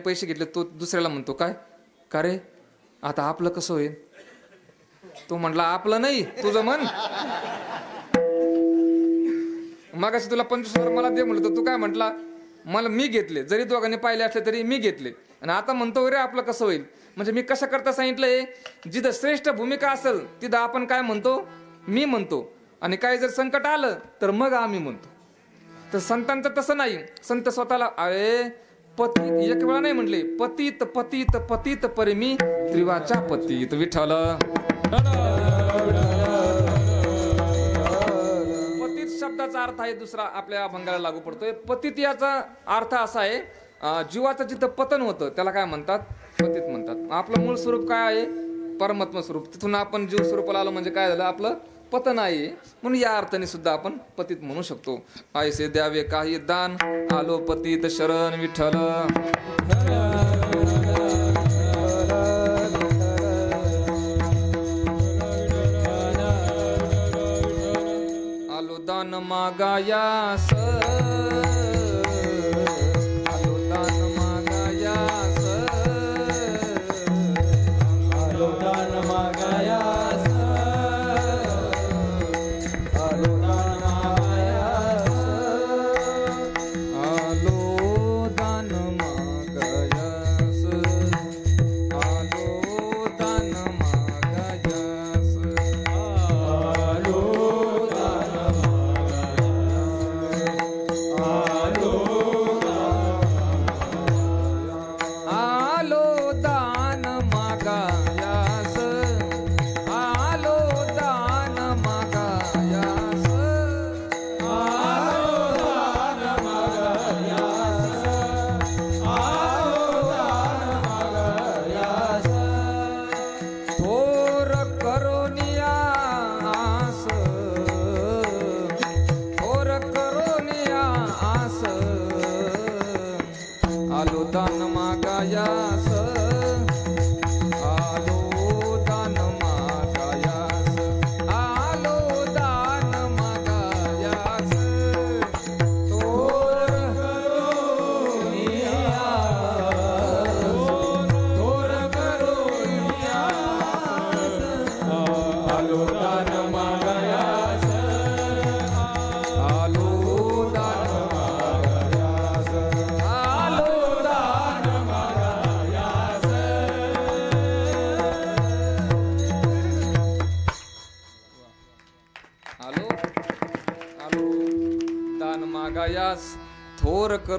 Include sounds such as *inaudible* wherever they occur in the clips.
पैसे घेतले तो दुसऱ्याला म्हणतो काय? का रे? आता आपलं कसं होईल? तो म्हटला आपलं नाही तुझं मन मागाशी तुला पंचवीस हजार मला दे म्हणलं तर तू काय म्हटला मला मी घेतले जरी दोघांनी पाहिले असले तरी मी घेतले. आणि आता म्हणतो रे आपलं कसं होईल? म्हणजे मी कशा करता सांगितलंय जिथं श्रेष्ठ भूमिका असेल तिथं आपण काय म्हणतो? मी म्हणतो. आणि काय जर संकट आलं तर मग आम्ही म्हणतो. तर संतांचं तसं नाही. संत स्वतःला अरे पतीत एक वेळा नाही म्हटले पतित पतित पतित परमी त्रिवाचा पतीत पतित विठ्ठल. पतित शब्दाचा अर्थ आहे दुसरा आपल्या अभंगाला लागू पडतोय. पतित याचा अर्थ असा आहे जीवाचं जिथं पतन होतं त्याला काय म्हणतात? पतित म्हणतात. आपलं मूळ स्वरूप काय आहे? परमात्मा स्वरूप. तिथून आपण जीव स्वरूपाला आलो म्हणजे काय झालं आपलं? पतन आहे म्हणून या अर्थाने सुद्धा आपण पतित म्हणू शकतो. आयसे द्यावे काही दान आलो पतित शरण विठ्ठल. आलो दान मागायास मागाया मागायास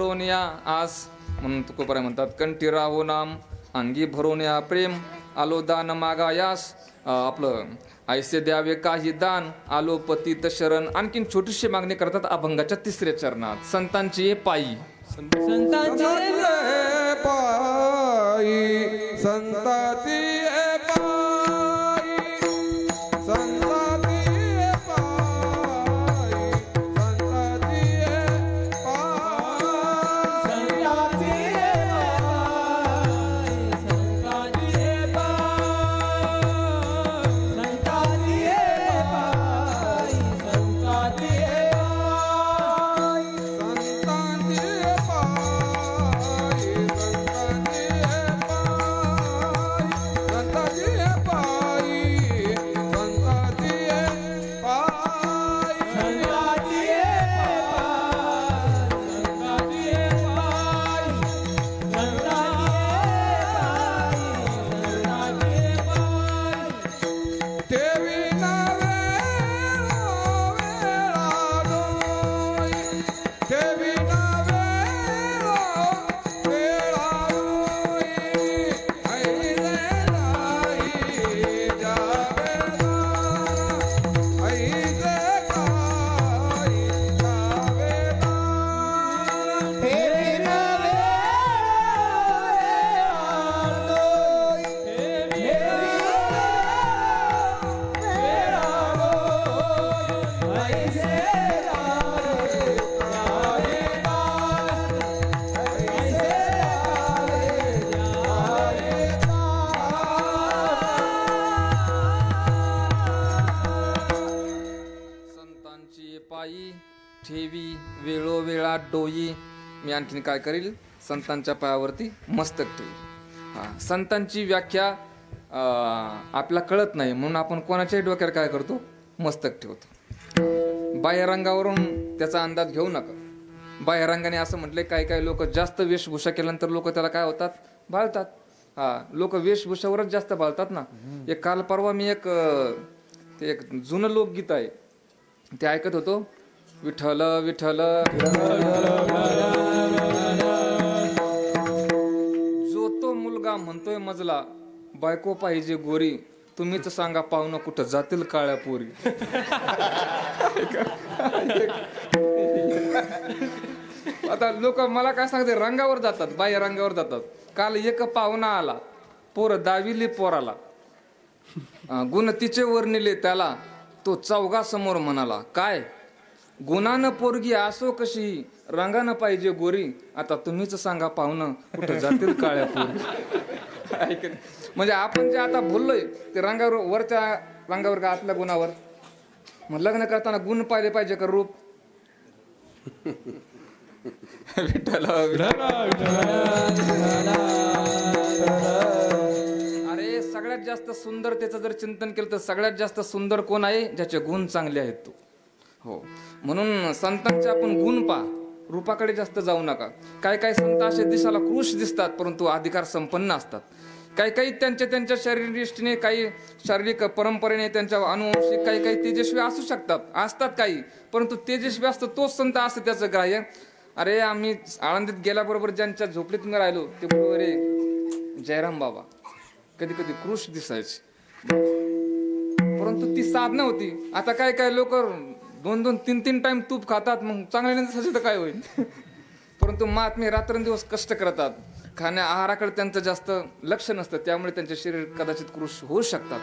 करून या आस म्हणून तुकोबाराय म्हणतात. कंठी राहो नाम अंगी भरून या प्रेम आलो दान मागायास अं, आपलं ऐसे द्यावे काही दान आलो पतित शरण. आणखीन छोटीशी मागणी करतात अभंगाच्या तिसऱ्या चरणात. संतांची पायी. संतांचे पायी. संताची पायी. आणखीन काय करील? संतांच्या पायावरती मस्तक ठेवी संतांची व्याख्या आपल्या आपल्याला कळत नाही म्हणून आपण कोणाच्याही डोक्यावर काय करतो? मस्तक ठेवतो. बाह्यरंगावरून त्याचा अंदाज घेऊ नका. बाह्यरंगाने असं म्हटले काही काही लोक जास्त वेशभूषा केल्यानंतर लोक त्याला काय होतात? बाळतात. हा लोक वेशभूषावरच जास्त भाळतात ना. एक काल परवा मी एक ते एक जुनं लोकगीत आहे. ते ऐकत होतो. विठ्ठल विठ्ठल मुलगा म्हणतोय मजला बायको पाहिजे गोरी तुम्हीच सांगा पाहुणं कुठं जातील काळ्या पोरी. आता लोक मला काय सांगते रंगावर जातात बाई रंगावर जातात. काल एक पाहुणा आला पोर दाविली पोराला. गुण तिचे वर्णिले त्याला तो चौगा समोर म्हणाला काय? गुणानं पोरगी असो कशी रंगानं पाहिजे गोरी आता तुम्हीच सांगा पाहुणं कुठं जातील काळ्या पोरी. म्हणजे आपण जे आता बोललोय ते रंगावर वरच्या रंगावर का आतल्या गुणावर? मग लग्न करताना गुण पाहिले पाहिजे का रूप? *laughs* विठ्ठल अरे सगळ्यात जास्त सुंदरतेचं जर चिंतन केलं तर सगळ्यात जास्त सुंदर कोण आहे? ज्याचे गुण चांगले आहेत तो. हो. म्हणून संतांचे आपण गुण पा. रूपाकडे जास्त जाऊ नका. काही काही संत असे दिसायला कृष दिसतात परंतु अधिकार संपन्न असतात. काही काही त्यांच्या त्यांच्या शारीरिष्टीने काही शारीरिक परंपरेने त्यांच्या अनुवंशिक काही काही तेजस्वी असू शकतात असतात काही परंतु तेजस्वी असतो तोच संत असतं त्याचं ग्राह्य. अरे आम्ही आळंदीत गेल्याबरोबर ज्यांच्या झोपडीत मी राहिलो ते बरोबर जयराम बाबा कधी कधी कृष दिसायचे. परंतु ती साधना होती. आता काय काय लोक दोन दोन तीन तीन टाइम तूप खातात मग चांगले दिसायचे तर काय होईल? परंतु महात्मे रात्रंदिवस कष्ट करतात. खाण्या आहाराकडे त्यांचं जास्त लक्ष नसतं त्यामुळे त्यांचे शरीर कदाचित कृष होऊ शकतात.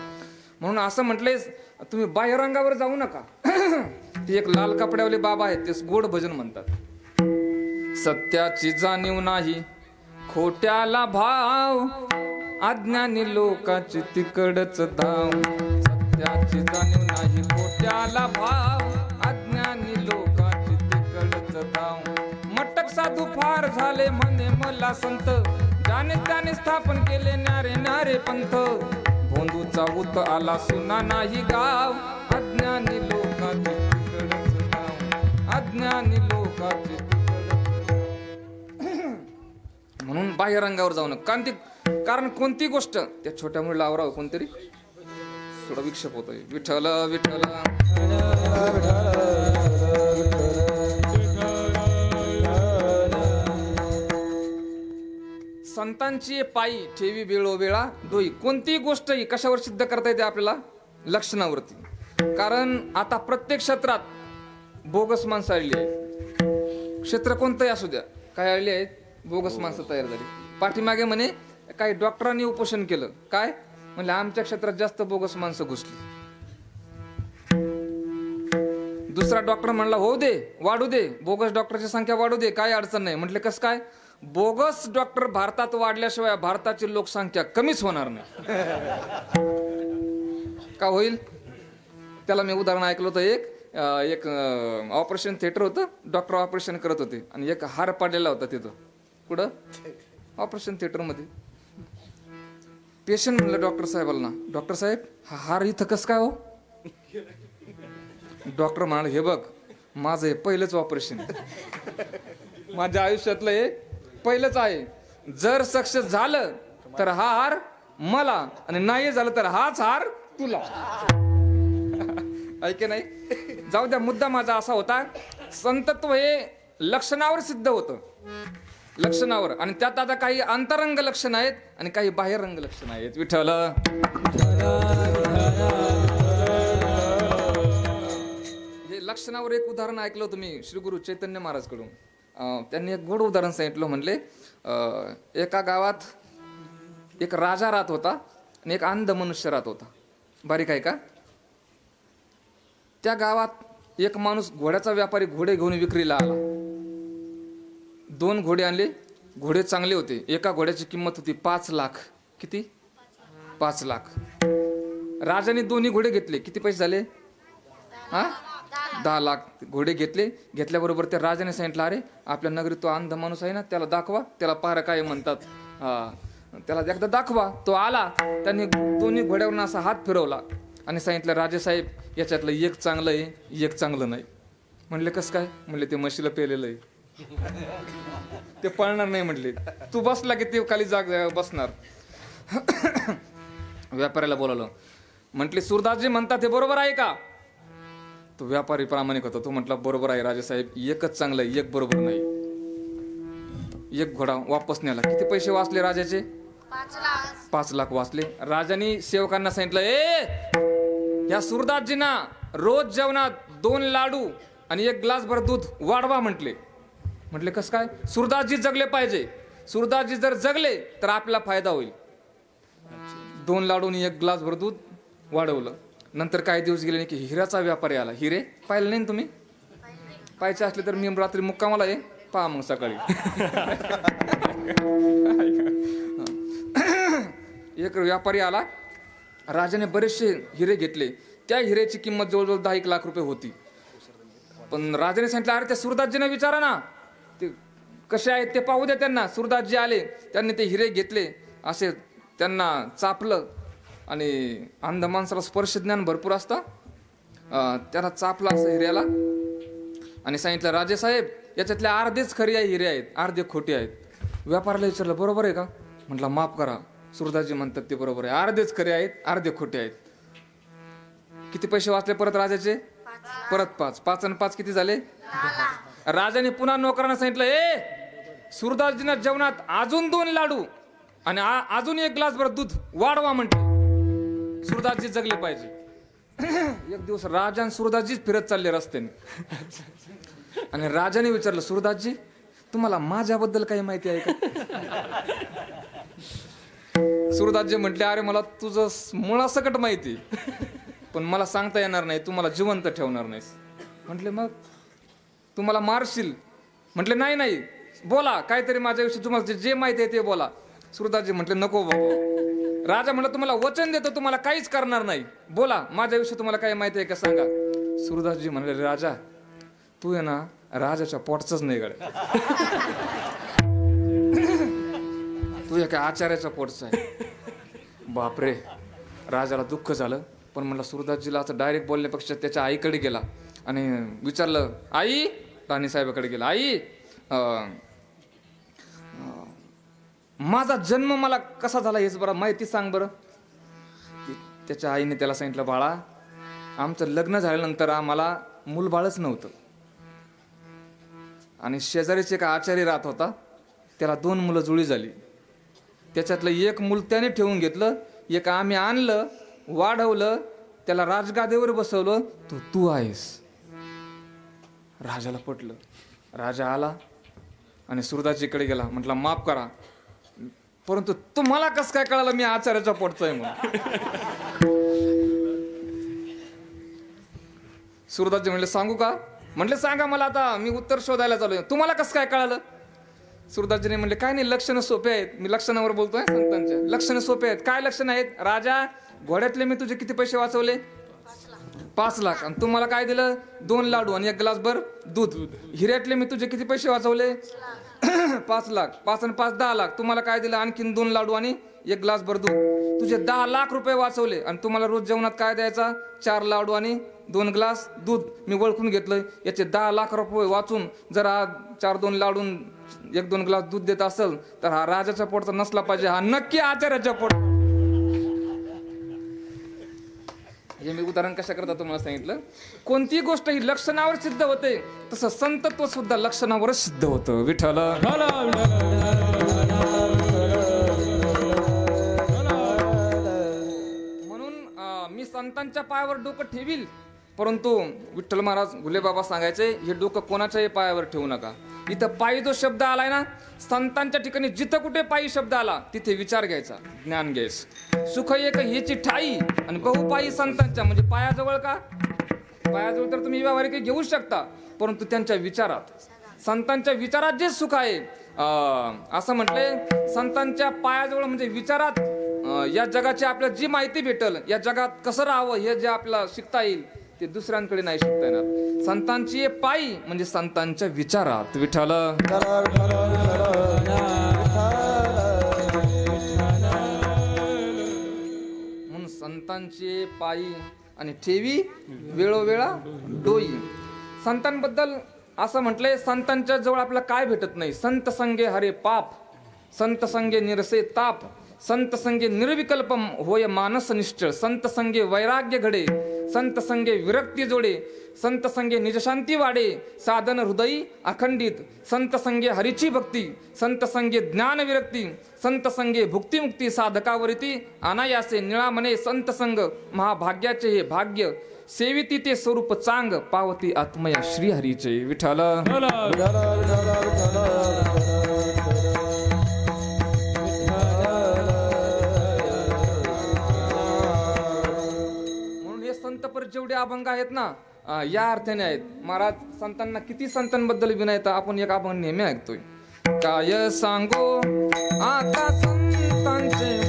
म्हणून असं म्हटलंय तुम्ही बाह्यरंगावर जाऊ नका. *clears throat* ती एक लाल कपड्यावाले बाबा आहेत ते गोड भजन म्हणतात. सत्याची जाणीव नाही खोट्याला भाव अज्ञानी लोकाची तिकडच धाव. सत्याची जाणीव नाही खोट्याला भाव फार झाले म्हणे मला संत. ज्याने त्याने स्थापन केले नारे नारे पंथ. भोंदूचा उत आला सुना नाही गाव. अज्ञानी लोकाचे अज्ञानी लोकाचे म्हणून बाह्य रंगावर जाऊ नका. कारण ती कारण कोणती गोष्ट? त्या छोट्या मुलीला आवरावं कोणतरी? थोडा विक्षेप होतोय. विठ्ठल विठ्ठल. संतांची पायी ठेवी वेळोवेळा दोई कोणती कोणतीही गोष्ट ही कशावर सिद्ध करता येते आपल्याला? लक्षणावरती. कारण आता प्रत्येक क्षेत्रात बोगस माणसं आलेली आहेत. क्षेत्र कोणतंही असू द्या काय आलेली आहेत बोगस माणसं तयार झाली. पाठीमागे म्हणे काही डॉक्टरांनी उपोषण केलं. काय? म्हणजे आमच्या क्षेत्रात जास्त बोगस माणसं घुसली. दुसरा डॉक्टर म्हणला हो दे वाढू दे. बोगस डॉक्टरची संख्या वाढू दे. काय अडचण नाही. म्हटले कसं काय? बोगस डॉक्टर भारतात वाढल्याशिवाय भारताची लोकसंख्या कमीच होणार नाही. का होईल? त्याला मी उदाहरण ऐकलं होतं एक एक ऑपरेशन थिएटर होतं. डॉक्टर ऑपरेशन करत होते. आणि एक हार पाडलेला होता तिथं. कुठं? ऑपरेशन थिएटरमध्ये पेशंट म्हणलं डॉक्टर साहेबांना डॉक्टर साहेब हा हार इथं कसं काय हो? डॉक्टर म्हणाले हे बघ माझं हे पहिलंच ऑपरेशन *laughs* माझ्या आयुष्यातलं हे पहिलंच आहे. जर सक्सेस झालं तर हा हार मला. आणि नाही झालं तर हाच हार तुला. ऐके नाही? जाऊ द्या मुद्दा माझा असा होता. संतत्व हे लक्षणावर सिद्ध होतं. लक्षणावर. आणि त्यात आता काही अंतरंग लक्षण आहेत आणि काही बाह्यरंग लक्षण आहेत. विठ्ठल. हे लक्षणावर एक उदाहरण ऐकलं तुम्ही श्री गुरु चैतन्य महाराजकडून. कडून त्यांनी एक गोड उदाहरण सांगितलं म्हणले एका गावात एक राजा राहत होता आणि एक अंध मनुष्य राहत होता. बारीक आहे का? त्या गावात एक माणूस घोड्याचा व्यापारी घोडे घेऊन विक्रीला आला. दोन घोडे आणले घोडे चांगले होते. एका घोड्याची किंमत होती पाच लाख. किती? पाच लाख. राजाने दोन्ही घोडे घेतले. किती पैसे झाले? हा? दहा लाख घोडे घेतले. घेतल्याबरोबर त्या राजाने सांगितलं अरे आपल्या नगरीत तो अंध माणूस आहे ना त्याला दाखवा त्याला पार काय म्हणतात. हा. त्याला एकदा दाखवा तो आला. त्यांनी दोन्ही घोड्यावरून असा हात फिरवला आणि सांगितलं राजेसाहेब याच्यातलं एक चांगलं आहे एक चांगलं नाही. म्हणले कसं काय? म्हणले ते म्हशीला पेलेलं आहे. *laughs* ते पळणार नाही म्हटले तू बसला की ते खाली जाग बसणार. *coughs* व्यापाऱ्याला बोलावलं. म्हटले सुरदासजी म्हणतात ते बरोबर आहे का? तो व्यापारी प्रामाणिक होता. तो म्हटला बरोबर आहे राजेसाहेब एकच चांगलं आहे एक बरोबर नाही. एक घोडा वापस नेला. किती पैसे वाचले राजाचे? पाच लाख. वाचले. राजाने सेवकांना सांगितलं ए या सुरदासजींना रोज जेवणात दोन लाडू आणि एक ग्लास भर दूध वाढवा म्हटले. म्हटले कसं काय? सुरदासजी जगले पाहिजे. सुरदासजी जर जगले तर आपला फायदा होईल. दोन लाडू आणि एक ग्लास भर दूध वाढवलं. नंतर काही दिवस गेले नाही की हिऱ्याचा व्यापारी आला. हिरे पाहिलं नाही ना तुम्ही? पाहायचे असले तर मी रात्री मुक्कामाला ये पहा मग सकाळी. एक व्यापारी आला. राजाने बरेचसे हिरे घेतले. त्या हिऱ्याची किंमत जवळजवळ दहा एक लाख रुपये होती. पण राजाने सांगितलं अरे त्या सुरदासजींना विचारा ना. ते कसे आहेत ते पाहू द्या त्यांना. सुरदासजी आले. त्यांनी ते हिरे घेतले. असे त्यांना चापलं. आणि अंध माणसाला स्पर्श ज्ञान भरपूर असतं. त्याला चापला असं हिऱ्याला. आणि सांगितलं राजेसाहेब याच्यातले अर्धेच खरी आहे हिरे आहेत. अर्धे खोटे आहेत. व्यापाराला विचारलं बरोबर आहे का? म्हटलं माफ करा. सुरदासजी म्हणतात ते बरोबर आहे. अर्धेच खरे आहेत अर्धे खोटे आहेत. किती पैसे वाचले परत राजाचे? परत पाच. पाच आणि पाच किती झाले? राजाने पुन्हा नोकरांना सांगितलं ए सुरदासजींना जेवणात अजून दोन लाडू आणि अजून एक ग्लास भर दूध वाढवा म्हणते सुरदासजी जगले पाहिजे. एक दिवस राजा आणि सुरदासजीच फिरत चालले रस्त्याने. आणि राजाने विचारलं सुरदासजी तुम्हाला माझ्याबद्दल काही माहिती आहे का? सुरदासजी म्हटले अरे मला तुझं मुळासकट माहिती पण मला सांगता येणार नाही तुम्हाला जिवंत ठेवणार नाहीस. म्हटले मग तुम्हाला मारशील? म्हटले नाही नाही. बोला काहीतरी माझ्याविषयी तुम्हाला जे- जे माहिती आहे ते बोला. सुरदासजी म्हटले नको बाबा. राजा म्हटलं तुम्हाला वचन देतो तुम्हाला काहीच करणार नाही. बोला माझ्याविषयी तुम्हाला काही माहिती आहे का? सांगा. सुरदासजी म्हणाले राजा तू आहे ना राजाच्या पोटचंच नाही गड तू एका आचार्याच्या पोटचा आहे. बापरे राजाला दुःख झालं पण म्हणलं सुरदासजीला असं डायरेक्ट बोलण्यापेक्षा त्याच्या आईकडे गेला. आणि विचारलं आई? राणी साहेबाकडे गेला आई माझा जन्म मला कसा झाला हेच बरं माहिती सांग बरं. त्याच्या आईने त्याला सांगितलं बाळा आमचं लग्न झाल्यानंतर आम्हाला मूलबाळच नव्हतं. आणि शेजारीच एक आचार्य राहत होता त्याला दोन मुलं जुळी झाली. त्याच्यातलं एक मूल त्याने ठेवून घेतलं एक आम्ही आणलं वाढवलं त्याला राजगादेवर बसवलं तो तू आहेस. राजाला पटलं. राजा आला आणि सुरदाजीकडे गेला म्हटला माफ करा परंतु तुम्हाला कसं काय कळालं मी आचार्याच्या पोटचा आहे म्हणून? सुरदासजी म्हणले सांगू का? म्हटले सांगा मला आता मी उत्तर शोधायला चालू आहे. तुम्हाला कसं काय कळालं? सुरदासजीने म्हणले काय नाही लक्षणं सोपे आहेत. मी लक्षणावर बोलतोय संतांच्या लक्षणं सोपे आहेत. काय लक्षणं आहेत? राजा घोड्यातले मी तुझे किती पैसे वाचवले? पाच लाख. आणि तुम्हाला काय दिलं? दोन लाडू आणि एक ग्लास भर दूध. हिऱ्यातले मी तुझे किती पैसे वाचवले? *coughs* पाच लाख पाच आणि पाच दहा लाख. तुम्हाला काय दिलं? आणखीन दोन लाडू आणि एक ग्लास भर दूध. तुझे दहा लाख रुपये वाचवले आणि तुम्हाला रोज जेवणात काय द्यायचा? चार लाडू आणि दोन ग्लास दूध. मी ओळखून घेतलं याचे दहा लाख रुपये वाचून जर हा चार दोन लाडून एक दोन ग्लास दूध देत असेल तर हा राजाच्या पोटचा नसला पाहिजे. हा नक्की आचार्याच्या पोट हे मी उदाहरण कशाकरता तुम्हाला सांगितलं? कोणती गोष्ट ही लक्षणावर सिद्ध होते तसं संतत्व सुद्धा लक्षणावरच सिद्ध होतं. विठ्ठल. म्हणून मी संतांच्या पायावर डोकं ठेवील परंतु विठ्ठल महाराज गुलेबाबा सांगायचे हे डोकं कोणाच्याही पायावर ठेवू नका. इथं पायी जो शब्द आलाय ना संतांच्या ठिकाणी जिथं कुठे पायी शब्द आला तिथे विचार घ्यायचा ज्ञान घ्यायचं. सुख एक ह्याची ठाई आणि बहुपायी संतांच्या म्हणजे पायाजवळ का? पायाजवळ तर तुम्ही व्यावहारिक घेऊ शकता परंतु त्यांच्या विचारात. संतांच्या विचारात जे सुख आहे असं म्हटलंय संतांच्या पायाजवळ म्हणजे विचारात या जगाची आपल्याला जी माहिती भेटल या जगात कसं राहावं हे जे आपल्याला शिकता येईल ते दुसऱ्यांकडे नाही शिकता येणार. संतांची पायी म्हणजे संतांच्या विचारात विठाल म्हणून संतांचे पायी आणि ठेवी वेळोवेळा डोई. संतांबद्दल असं म्हटलंय संतांच्या जवळ आपल्याला काय भेटत नाही? संत संगे हरे पाप संत संगे निरसे ताप. संत संगे निर्विकल्प होय मानस निश्चळ. संत संगे वैराग्य घडे संत संगे विरक्ती जोडे संत संगे निजशांती वाडे साधन हृदयी अखंडित. संत संगे हरीची भक्ती संत संगे ज्ञान विरक्ती संत संगे भुक्तिमुक्ती साधकावरती अनायासे निळामने संत संग महाभाग्याचे हे भाग्य सेविती ते स्वरूप चांग पावती आत्मया श्रीहरीचे विठाल जेवढे अभंग आहेत ना अं, या अर्थाने आहेत. महाराज संतांना किती संतांबद्दल विनायता आपण एक अभंग नेहमी ऐकतोय. काय सांगो? आता संतांचे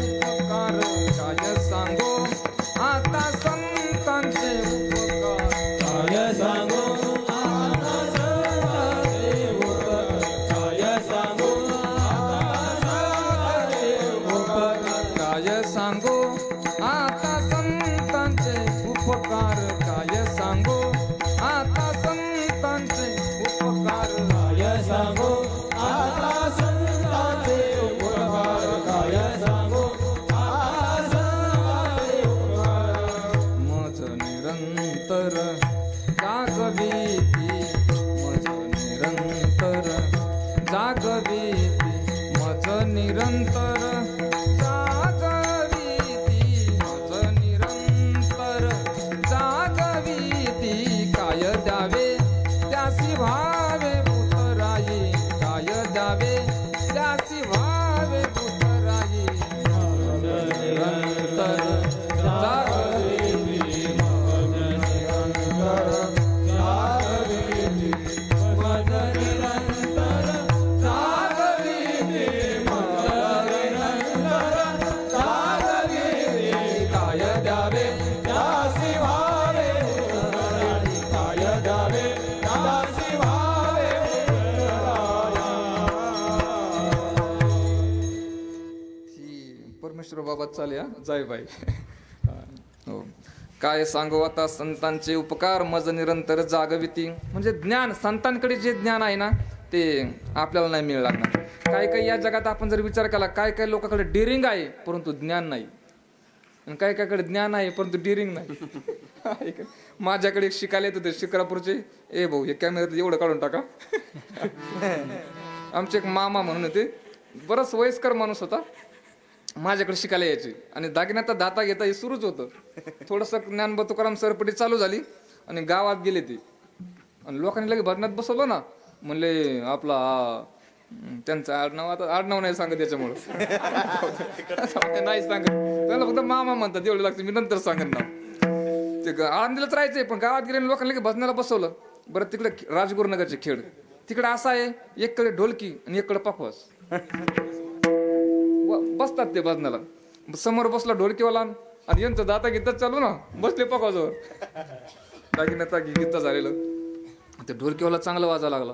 चालेल बाबा जाय बाई. हो. काय सांगू आता संतांचे उपकार मज निरंतर जागविती. म्हणजे ज्ञान संतांकडे जे ज्ञान आहे ना ते आपल्याला नाही मिळणार. ना काही काही या जगात आपण जर विचार केला काय काय लोकांकडे डिरिंग आहे परंतु ज्ञान नाही. आणि काय कायकडे ज्ञान आहे परंतु डिरिंग नाही. *laughs* माझ्याकडे एक शिकायला येत होते शिक्रापूरचे ए भाऊ हे कॅमेऱ्यात एवढं काढून टाका. *laughs* आमचे एक मामा म्हणून होते. बरंच वयस्कर माणूस होता. माझ्याकडे शिकायला यायचे. आणि दागिन्याचा दाता घेता हे सुरूच होतं. थोडंसं ज्ञानबा तुकाराम सरपटी चालू झाली आणि गावात गेले ते. आणि लोकांनी लगे भरण्यात बसवलं ना. म्हणले आपला त्यांचं आडनाव आता आडनाव नाही सांगत त्याच्यामुळं नाही सांगत. त्याला फक्त मामा म्हणतात एवढं लागतं मी नंतर सांगेन नाव ते ग- आळंदीलाच राहायचंय पण गावात गेले लोकांना लगे भजनाला बसवलं. बरं तिकडे राजगुरुनगरचे खेळ तिकडे असा आहे एककडे ढोलकी आणि एककडे पाकवास. बसतात ते भजनाला समोर बसला ढोलकीवाला आणि यांचं दाता गीतच चालू ना. बसले पकाजवळ दागिन्याचा गीत झालेलं. ते ढोलकीवाला चांगला वाजा लागला.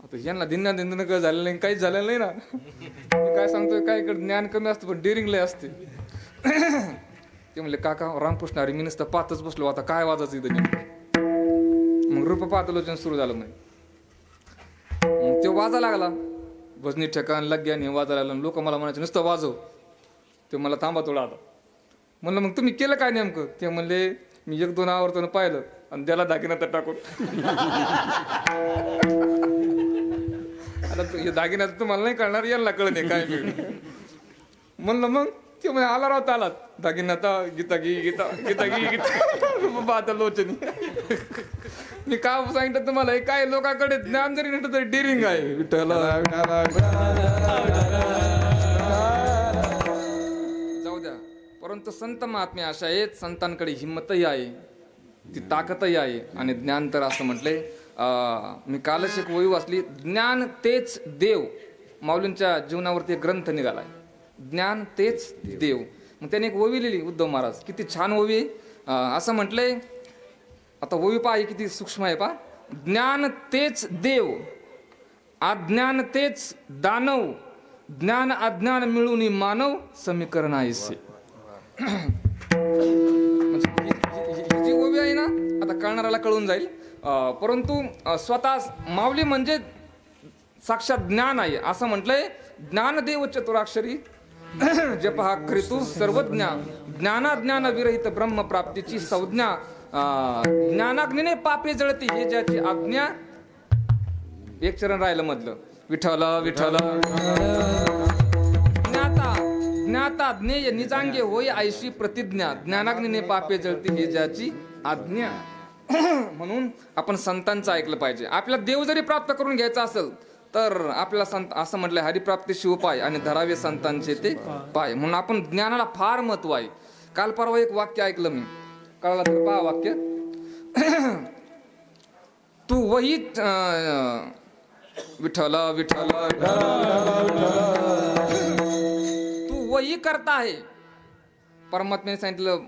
आता यांना दिन्ना दिंदन काय झालेलं नाही काहीच झालेलं नाही ना. मी काय सांगतोय काय ज्ञान कमी असतं पण डेअरिंग लय असते. ते म्हणले काका रामकृष्ण अरे मी नुसतं पाहतच बसलो. आता काय वाजायचं इथं मग रूप पातलोचन सुरू झालं नाही मग तो वाजा लागला. भजनी ठेकाण लग्या आणि वाजायला लागलं लोक मला म्हणायचे नुसतं वाजव. ते मला थांबा थोडा आता. म्हणलं मग तुम्ही केलं काय नेमकं? ते म्हणले मी एक दोन आवर्तन पाहिलं आणि त्याला दागिना तर टाकून. आता हे दागिन्याचं तुम्हाला नाही कळणार यांना कळत नाही काय म्हणलं मग? ते म्हणजे आला राहत आलात दागिन्याचा गीता गी गीता गीता गी गीता बाबा आता लोचनी मी का सांगितलं तुम्हाला हे काय लोकांकडे ज्ञान जरी नसलं तरी डिरिंग आहे विठ्ठल जाऊ द्या परंतु संत महात्मे अशा आहेत संतांकडे हिंमतही आहे ती ताकदही आहे आणि ज्ञान तर असं म्हटलंय मी कालच एक वयू वाचली ज्ञान तेच देव माऊलींच्या जीवनावरती ग्रंथ निघालाय ज्ञान तेच देव मग त्याने एक ओवी लिहिली उद्धव महाराज. किती छान ओवी. आहे. असं म्हटलंय आता ओवी पहा ही किती सूक्ष्म आहे पा ज्ञान तेच देव अज्ञान तेच दानव ज्ञान अज्ञान मिळून मानव समीकरण आहेसे. जी ओवी आहे ना आता कळणाऱ्याला कळून जाईल. परंतु स्वतः माऊली म्हणजे साक्षात ज्ञान आहे. असं म्हटलंय ज्ञानदेव चतुराक्षरी *coughs* जप हा कृतू सर्वज्ञ ज्ञानाज्ञान विरहित ब्रह्म प्राप्तीची संज्ञा. ज्ञानाग्निने ज्ञानाग्नीने पापे जळती हे ज्याची आज्ञा. एक चरण राहिलं मधलं. विठ्ठल विठ्ठल. ज्ञाता ज्ञाता ज्ञेय निजांगे होय आयशी प्रतिज्ञा. ज्ञानाग्नीने पापे जळती हे ज्याची आज्ञा. *coughs* म्हणून आपण संतांचं ऐकलं पाहिजे. आपल्याला देव जरी प्राप्त करून घ्यायचा असेल तर आपल्याला संत असं म्हटलंय हरिप्राप्ती उपाय आणि धरावे संतांचे ते पाय. म्हणून आपण ज्ञानाला फार महत्त्व आहे. काल परवा एक वाक्य ऐकलं मी. कळलं तर पहा वाक्य. *clears throat* तू वही अं, विठ्ठल विठ्ठल तू वही करता आहे परमात्म्याने सांगितलं